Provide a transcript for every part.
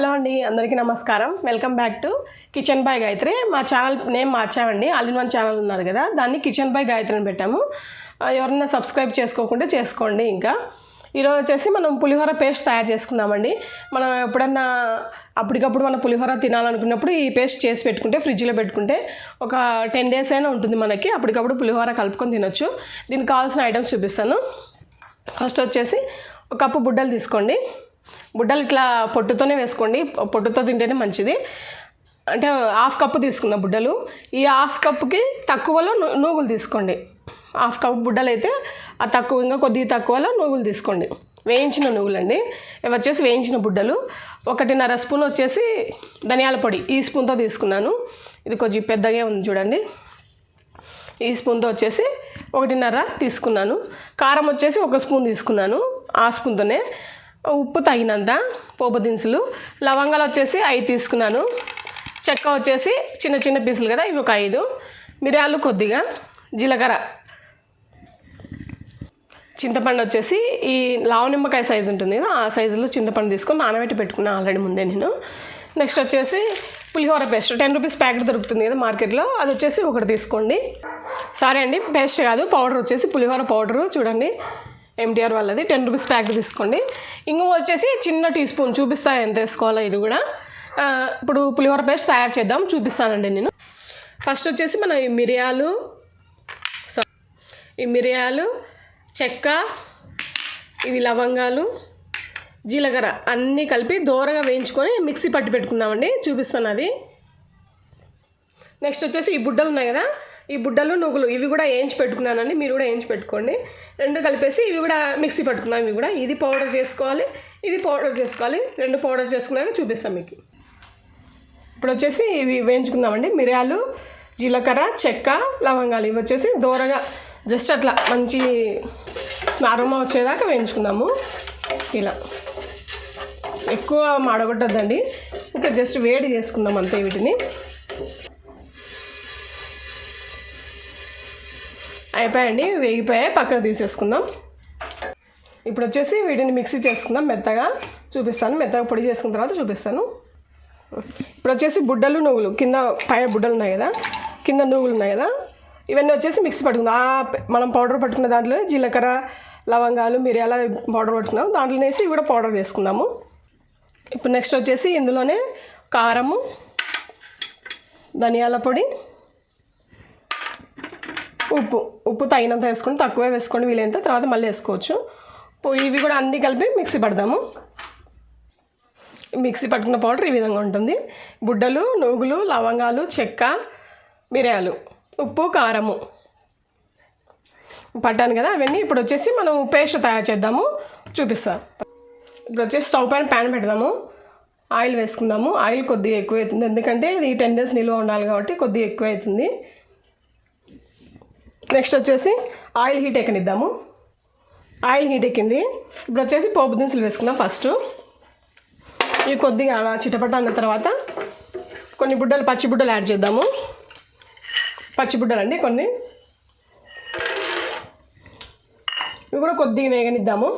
Hello అండి అందరికీ నమస్కారం. Welcome back to kitchen by Gayatri. మా ఛానల్ నేమ్ మార్చామండి ఆల్ ఇన్ వన్ ఛానల్ ఉన్నది కదా. దాన్ని కిచెన్ బై గాయత్రి అని పెట్టాము ఎవరన్నా ఎవరైనా సబ్స్క్రైబ్ చేసుకోకుండా చేసుకోండి ఇంకా. ఈరోజు వచ్చేసి మనం పులిహోర పేస్ట్ తయారు చేసుకుందామండి. మనం ఎప్పుడన్నా అప్పటికప్పుడు మనం పులిహోర తినాలనుకున్నప్పుడు ఈ పేస్ట్ చేసి పెట్టుకుంటే ఫ్రిడ్జ్లో పెట్టుకుంటే ఒక టెన్ డేస్ అయినా ఉంటుంది మనకి. అప్పటికప్పుడు పులిహోర కలుపుకొని తినొచ్చు. దీనికి కావాల్సిన ఐటమ్స్ చూపిస్తాను. ఫస్ట్ వచ్చేసి ఒక కప్పు బుడ్డలు తీసుకోండి. బుడ్డలు ఇట్లా పొట్టుతోనే వేసుకోండి. పొట్టుతో తింటేనే మంచిది. అంటే హాఫ్ కప్పు తీసుకున్న బుడ్డలు. ఈ హాఫ్ కప్పుకి తక్కువలో నూగులు తీసుకోండి. హాఫ్ కప్ బుడ్డలు అయితే ఆ తక్కువ ఇంకా కొద్దిగా తక్కువలో నూగులు తీసుకోండి. వేయించిన నువ్వులండి ఇవి వచ్చేసి వేయించిన బుడ్డలు. ఒకటిన్నర స్పూన్ వచ్చేసి ధనియాల పొడి ఈ స్పూన్తో తీసుకున్నాను. ఇది కొంచెం పెద్దగా ఉంది చూడండి. ఈ స్పూన్తో వచ్చేసి ఒకటిన్నర తీసుకున్నాను. కారం వచ్చేసి ఒక స్పూన్ తీసుకున్నాను. ఆ స్పూన్తోనే ఉప్పు తగినంత పోపు దినుసులు లవంగాలు వచ్చేసి ఐదు తీసుకున్నాను. చెక్క వచ్చేసి చిన్న చిన్న పీసులు కదా ఇవి ఒక ఐదు. మిరియాలు కొద్దిగా జీలకర్ర చింతపండు వచ్చేసి ఈ లావు నిమ్మకాయ సైజు ఉంటుంది కదా ఆ సైజులో చింతపండు తీసుకొని నానబెట్టి పెట్టుకున్నాను ఆల్రెడీ ముందే నేను. నెక్స్ట్ వచ్చేసి pulihora paste ten rupees packet దొరుకుతుంది కదా మార్కెట్లో అది వచ్చేసి ఒకటి తీసుకోండి. సరే అండి పేస్ట్ కాదు పౌడర్ వచ్చేసి పులిహోర పౌడరు చూడండి. ఎంటీఆర్ వాళ్ళది. టెన్ రూపీస్ ప్యాకెట్ తీసుకోండి. ఇంకో వచ్చేసి చిన్న టీ స్పూన్ చూపిస్తా ఎంత వేసుకోవాలో ఇది కూడా. ఇప్పుడు పులిహోర పేస్ట్ తయారు చేద్దాం. చూపిస్తానండి నేను. ఫస్ట్ వచ్చేసి మన ఈ మిరియాలు స- ఈ మిరియాలు చెక్క ఇవి లవంగాలు జీలకర్ర అన్నీ కలిపి దోరగా వేయించుకొని మిక్సీ పట్టి పెట్టుకుందామండి. చూపిస్తాను అది. నెక్స్ట్ వచ్చేసి ఈ బుడ్డలు ఉన్నాయి కదా ఈ బుడ్డలు నువ్వులు ఇవి కూడా వేయించి పెట్టుకున్నానండి. మీరు కూడా వేయించి పెట్టుకోండి. రెండు కలిపేసి ఇవి కూడా మిక్సీ పట్టుకుందాం ఇవి కూడా. ఇది పౌడర్ చేసుకోవాలి ఇది పౌడర్ చేసుకోవాలి. రెండు పౌడర్ చేసుకున్నాక చూపిస్తాం మీకు. ఇప్పుడు వచ్చేసి ఇవి వేయించుకుందామండి. మిరియాలు జీలకర్ర చెక్క లవంగాలు. ఇవి వచ్చేసి దూరగా జస్ట్ అట్లా మంచి స్మారమ వచ్చేదాకా వేయించుకుందాము. ఇలా. ఎక్కువ మాడగొట్టద్దండి. ఇంకా జస్ట్ వేడి చేసుకుందాం అంతే వీటిని. అయిపోయాయండి వేగిపోయాయి. పక్కకు తీసేసుకుందాం. ఇప్పుడు వచ్చేసి వీటిని మిక్సీ చేసుకుందాం మెత్తగా. చూపిస్తాను. మెత్తగా పొడి చేసుకున్న తర్వాత చూపిస్తాను. ఇప్పుడు వచ్చేసి బుడ్డలు నువ్వులు. కింద పైన బుడ్డలు ఉన్నాయి కదా? కింద నువ్వులు ఉన్నాయి కదా? ఇవన్నీ వచ్చేసి మిక్సీ పట్టుకుందాం. ఆ మనం పౌడర్ పట్టుకున్న దాంట్లో జీలకర్ర లవంగాలు మిరియాల పౌడర్ పట్టుకున్నాం. దాంట్లో వేసి కూడా పౌడర్ చేసుకుందాము. ఇప్పుడు నెక్స్ట్ వచ్చేసి ఇందులోనే కారము ధనియాల పొడి ఉప్పు ఉప్పు తగినంత వేసుకొని తక్కువే వేసుకోండి వీలైనంత తర్వాత మళ్ళీ వేసుకోవచ్చు. ఇవి కూడా అన్నీ కలిపి మిక్సీ పడదాము మిక్సీ పట్టుకున్న పౌడర్ ఈ విధంగా ఉంటుంది. బుడ్డలు నూగులు లవంగాలు చెక్క మిరియాలు ఉప్పు కారము. పట్టాను కదా అవన్నీ ఇప్పుడు వచ్చేసి మనం పేస్ట్ తయారు చేద్దాము. చూపిస్తా. ఇప్పుడు వచ్చేసి స్టవ్ పైన ప్యాన్ పెడదాము. ఆయిల్ వేసుకుందాము. ఆయిల్ కొద్దిగా ఎక్కువ అవుతుంది ఎందుకంటే ఇది టెన్ డేస్ నిల్వ ఉండాలి కాబట్టి కొద్దిగా ఎక్కువ అవుతుంది నెక్స్ట్ వచ్చేసి ఆయిల్ హీట్ ఎక్కనిద్దాము. ఆయిల్ హీట్ ఎక్కింది. ఇప్పుడు వచ్చేసి పోపు దినుసులు వేసుకుందాం ఫస్ట్. ఇవి కొద్దిగా అలా చిటపట అన్న తర్వాత కొన్ని బుడ్డలు పచ్చి బుడ్డలు యాడ్ చేద్దాము. పచ్చి బుడ్డలు అండి కొన్ని. ఇవి కూడా కొద్దిగా వేగనిద్దాము.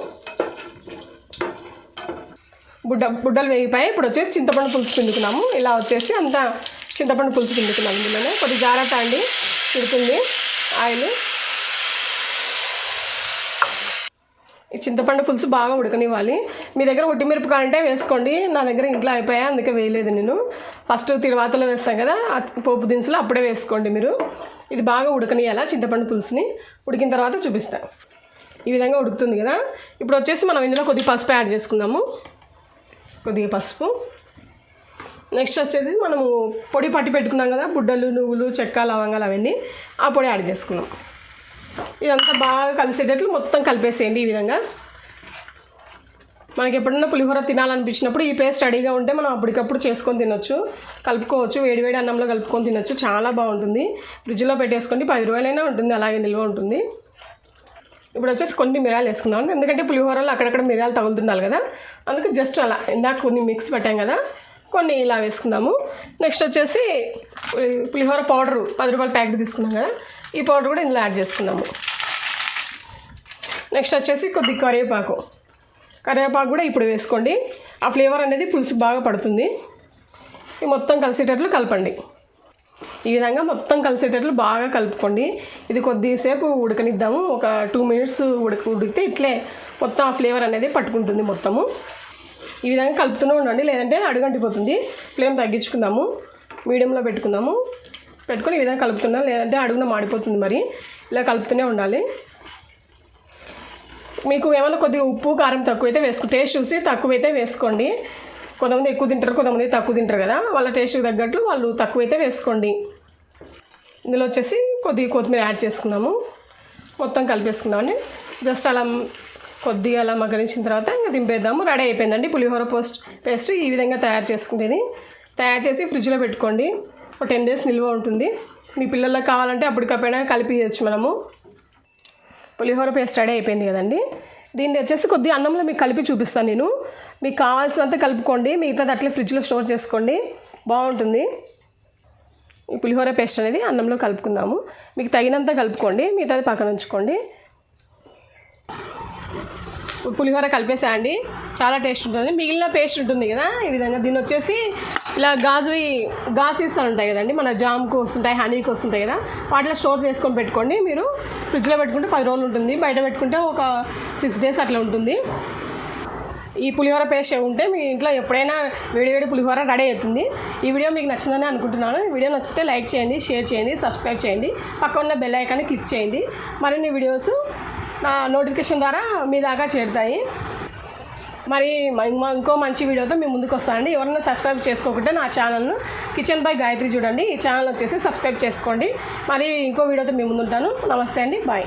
బుడ్డ బుడ్డలు వేగిపోయి ఇప్పుడు వచ్చేసి చింతపండు పులుసు పిండుకున్నాము. ఇలా వచ్చేసి అంతా చింతపండు పులుసు పిండుకున్నాము ఇందులోనే. కొద్దిగా జాగ్రత్త అండి తిడుతుంది ఆయిల్. ఈ చింతపండు పులుసు బాగా ఉడకనివ్వాలి. మీ దగ్గర ఉట్టిమిరపకాయ అంటే వేసుకోండి. నా దగ్గర ఇంట్లో అయిపోయా అందుకే వేయలేదు నేను. ఫస్ట్ తిరువాతలో వేస్తాం కదా పోపు దినుసులు అప్పుడే వేసుకోండి మీరు. ఇది బాగా ఉడకనియాలా చింతపండు పులుసుని. ఉడికిన తర్వాత చూపిస్తాను ఈ విధంగా ఉడుకుతుంది కదా. ఇప్పుడు వచ్చేసి మనం ఇందులో కొద్దిగా పసుపు యాడ్ చేసుకుందాము. కొద్దిగా పసుపు. నెక్స్ట్ వచ్చేసి మనము పొడి పట్టి పెట్టుకున్నాం కదా బుడ్డలు నువ్వులు చెక్క లవంగాలు అవన్నీ ఆ పొడి యాడ్ చేసుకున్నాం. ఇదంతా బాగా కలిసేటట్లు మొత్తం కలిపేసేయండి ఈ విధంగా. మనకి ఎప్పుడన్నా పులిహోర తినాలనిపించినప్పుడు ఈ పేస్ట్ రెడీగా ఉంటే మనం అప్పటికప్పుడు చేసుకొని తినొచ్చు. కలుపుకోవచ్చు వేడివేడి అన్నంలో కలుపుకొని తినొచ్చు. చాలా బాగుంటుంది. ఫ్రిడ్జ్లో పెట్టేసుకోండి. పది రూపాయలైనా ఉంటుంది. అలాగే నిల్వ ఉంటుంది. ఇప్పుడు వచ్చేసి కొన్ని మిరాలు వేసుకుందాం. ఎందుకంటే పులిహోరలో అక్కడక్కడ మిరియాలు తగులుతుండాలి కదా. అందుకు జస్ట్ అలా ఇందాక కొన్ని మిక్స్ పెట్టాం కదా. కొన్ని ఇలా వేసుకుందాము. నెక్స్ట్ వచ్చేసి పులిహోర పౌడర్ పది రూపాయల ప్యాకెట్ తీసుకున్నాం కదా. ఈ పౌడర్ కూడా ఇందులో యాడ్ చేసుకుందాము. నెక్స్ట్ వచ్చేసి కొద్ది కరివేపాకు. కరివేపాకు కూడా ఇప్పుడు వేసుకోండి. ఆ ఫ్లేవర్ అనేది పులుసు బాగా పడుతుంది. ఇది మొత్తం కలిసేటట్లు కలపండి. ఈ విధంగా మొత్తం కలిసేటట్లు బాగా కలుపుకోండి. ఇది కొద్దిసేపు ఉడకనిద్దాము. ఒక టూ మినిట్స్ ఉడక ఉడికితే ఇట్లే మొత్తం ఆ ఫ్లేవర్ అనేది పట్టుకుంటుంది మొత్తము. ఈ విధంగా కలుపుతూనే ఉండండి. లేదంటే అడుగంటిపోతుంది. ఫ్లేమ్ తగ్గించుకుందాము. మీడియంలో పెట్టుకుందాము. పెట్టుకొని ఈ విధంగా కలుపుతున్నాం లేదంటే అడుగున మాడిపోతుంది మరి. ఇలా కలుపుతూనే ఉండాలి. మీకు ఏమైనా కొద్దిగా ఉప్పు కారం తక్కువైతే వేసుకో టేస్ట్ చూసి తక్కువైతే వేసుకోండి. కొంతమంది ఎక్కువ తింటారు కొంతమంది తక్కువ తింటారు కదా. వాళ్ళ టేస్ట్కి తగ్గట్టు వాళ్ళు తక్కువైతే వేసుకోండి. ఇందులో వచ్చేసి కొద్దిగా కొత్తిమీర యాడ్ చేసుకున్నాము మొత్తం కలిపేసుకుందామని జస్ట్ అలా కొద్దిగా అలా మగ్గరించిన తర్వాత ఇంకా దింపేద్దాము. రెడీ అయిపోయిందండి పులిహోర పోస్ట్ పేస్ట్ ఈ విధంగా తయారు చేసుకునేది. తయారు చేసి ఫ్రిడ్జ్లో పెట్టుకోండి. ఒక టెన్ డేస్ నిల్వ ఉంటుంది. మీ పిల్లలకు కావాలంటే అప్పటికప్పుడైనా కలిపి చేయొచ్చు మనము. పులిహోర పేస్ట్ రెడీ అయిపోయింది కదండి. దీన్ని వచ్చేసి కొద్దిగా అన్నంలో మీకు కలిపి చూపిస్తాను నేను. మీకు కావాల్సినంత కలుపుకోండి. మిగతాది అట్లే ఫ్రిడ్జ్లో స్టోర్ చేసుకోండి. బాగుంటుంది. ఈ పులిహోర పేస్ట్ అనేది అన్నంలో కలుపుకుందాము. మీకు తగినంత కలుపుకోండి. మిగతాది పక్కన ఉంచుకోండి. పులిహోర కలిపేసా అండి. చాలా టేస్ట్ ఉంటుంది. మిగిలిన పేస్ట్ ఉంటుంది కదా ఈ విధంగా దీన్ని వచ్చేసి ఇలా గాజు గాసీస్ ఉంటాయి కదండి మన జామ్కి వస్తుంటాయి హనీకి వస్తుంటాయి కదా వాటిలో స్టోర్ చేసుకొని పెట్టుకోండి. మీరు ఫ్రిడ్జ్లో పెట్టుకుంటే పది రోజులు ఉంటుంది. బయట పెట్టుకుంటే ఒక సిక్స్ డేస్ అట్లా ఉంటుంది. ఈ పులిహోర పేస్ట్ ఉంటే మీ ఇంట్లో ఎప్పుడైనా వేడివేడి పులిహోర రెడీ అవుతుంది. ఈ వీడియో మీకు నచ్చిందని అనుకుంటున్నాను. ఈ వీడియో నచ్చితే లైక్ చేయండి షేర్ చేయండి సబ్స్క్రైబ్ చేయండి. పక్క ఉన్న బెల్ ఐకాన్ని క్లిక్ చేయండి. మరిన్ని వీడియోస్ నోటిఫికేషన్ ద్వారా మీ దాకా చేరుతాయి. మరి ఇంకో- ఇంకో మంచి వీడియోతో మేము ముందుకు వస్తానండి. ఎవరైనా సబ్స్క్రైబ్ చేసుకోకుంటే నా ఛానల్ను కిచెన్ బై గాయత్రి చూడండి. ఈ ఛానల్ వచ్చేసి సబ్స్క్రైబ్ చేసుకోండి. మరి ఇంకో వీడియోతో మేము ముందుంటాను. నమస్తే అండి. బాయ్.